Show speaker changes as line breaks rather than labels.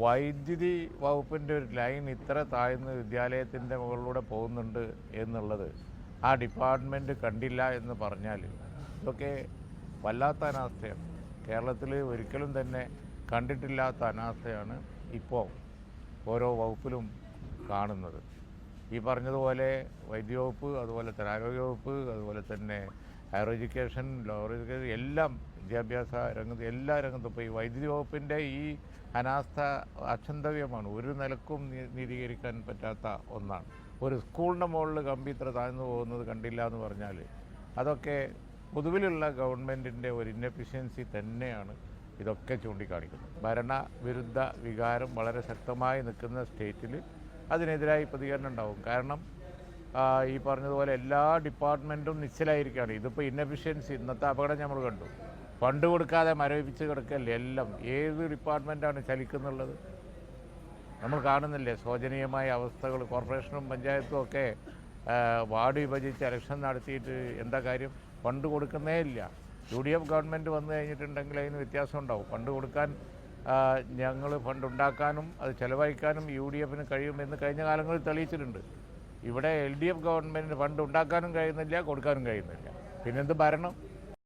വൈദ്യുതി വകുപ്പിന്റെ ഒരു ലൈൻ ഇത്ര താഴ്ന്ന് വിദ്യാലയത്തിന്റെ മുകളിലൂടെ പോകുന്നുണ്ട് എന്നുള്ളത് ആ ഡിപ്പാർട്ട്മെന്റ് കണ്ടില്ല എന്ന് പറഞ്ഞാൽ ഇതൊക്കെ വല്ലാത്ത അനാസ്ഥയാണ്. കേരളത്തിൽ ഒരിക്കലും തന്നെ കണ്ടിട്ടില്ലാത്ത അനാസ്ഥയാണ് ഇപ്പോൾ ഓരോ വകുപ്പിലും കാണുന്നത്. ഈ പറഞ്ഞതുപോലെ വൈദ്യവകുപ്പ് അതുപോലെ തന്നെ ആരോഗ്യവകുപ്പ് അതുപോലെ തന്നെ ഹയർ എഡ്യൂക്കേഷൻ ലോവർ എഡ്യൂക്കേഷൻ എല്ലാം വിദ്യാഭ്യാസ രംഗത്ത് എല്ലാ രംഗത്തും ഇപ്പോൾ ഈ വൈദ്യുതി വകുപ്പിന്റെ ഈ അനാസ്ഥ അക്ഷന്തവ്യമാണ് ഒരു നിലക്കും നീതീകരിക്കാൻ പറ്റാത്ത ഒന്നാണ്. ഒരു സ്കൂളിന്റെ മുകളിൽ കമ്പി ഇത്ര താഴ്ന്നു പോകുന്നത് കണ്ടില്ല എന്ന് പറഞ്ഞാൽ അതൊക്കെ പൊതുവിലുള്ള ഗവൺമെന്റിന്റെ ഒരു ഇന്നെഫിഷ്യൻസി തന്നെയാണ് ഇതൊക്കെ ചൂണ്ടിക്കാണിക്കുന്നത്. ഭരണവിരുദ്ധ വികാരം വളരെ ശക്തമായി നിൽക്കുന്ന സ്റ്റേറ്റിൽ അതിനെതിരായി പ്രതികരണം ഉണ്ടാവും. കാരണം ഈ പറഞ്ഞതുപോലെ എല്ലാ ഡിപ്പാർട്ട്മെന്റും നിശ്ചലായിരിക്കുകയാണ്. ഇതിപ്പോൾ ഇന്നഫിഷ്യൻസി ഇന്നത്തെ അപകടം നമ്മൾ കണ്ടു. ഫണ്ട് കൊടുക്കാതെ മരവിപ്പിച്ച് കിടക്കല്ലേ എല്ലാം. ഏത് ഡിപ്പാർട്ട്മെന്റാണ് ചലിക്കുന്നുള്ളത്? നമ്മൾ കാണുന്നില്ലേ ശോചനീയമായ അവസ്ഥകൾ കോർപ്പറേഷനും പഞ്ചായത്തും ഒക്കെ വാർഡ് വിഭജിച്ച് ഇലക്ഷൻ നടത്തിയിട്ട് എന്താ കാര്യം? ഫണ്ട് കൊടുക്കുന്നേ ഇല്ല. യു ഡി എഫ് ഗവൺമെന്റ് വന്നു കഴിഞ്ഞിട്ടുണ്ടെങ്കിൽ അതിന് വ്യത്യാസം ഉണ്ടാവും. ഫണ്ട് കൊടുക്കാൻ ഞങ്ങൾ ഫണ്ട് ഉണ്ടാക്കാനും അത് ചിലവഴിക്കാനും യു ഡി എഫിന് കഴിയുമെന്ന് കഴിഞ്ഞ കാലങ്ങളിൽ തെളിയിച്ചിട്ടുണ്ട്. ഇവിടെ L D F government fund ഉണ്ടാക്കാനും കഴിയുന്നില്ല കൊടുക്കാനും കഴിയുന്നില്ല. പിന്നെന്ത് ഭരണം?